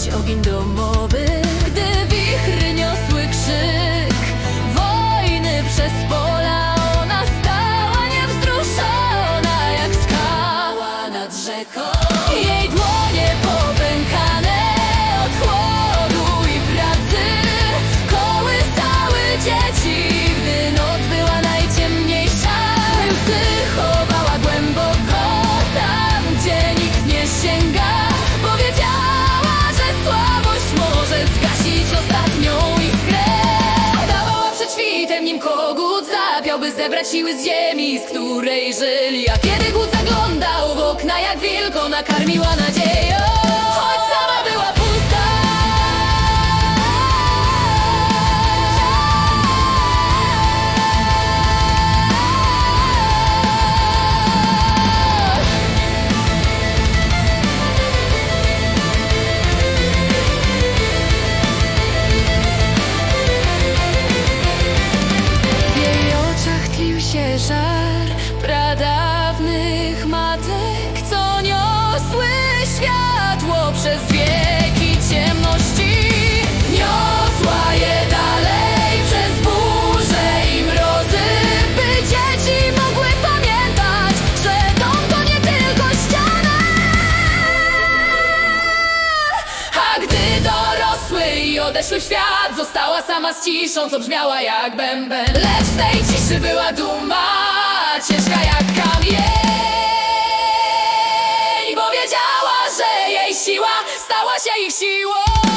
gasić ogień domowy Gdy wichry niosły krzyk. Wojny przez pola Ona stała niewzruszona Jak skała nad rzeką. Jej dłonie popękane Od chłodu i pracy. Kołysały dzieci świtem, nim kogut zapiał By zebrać siły z ziemi, z której żyli. A kiedy głód zaglądał w okna jak wilk Ona karmiła nadzieją w świat Została sama z ciszą, co brzmiała jak bęben. Lecz w tej ciszy była duma Ciężka jak kamień Bo wiedziała, że jej siła Stała się ich siłą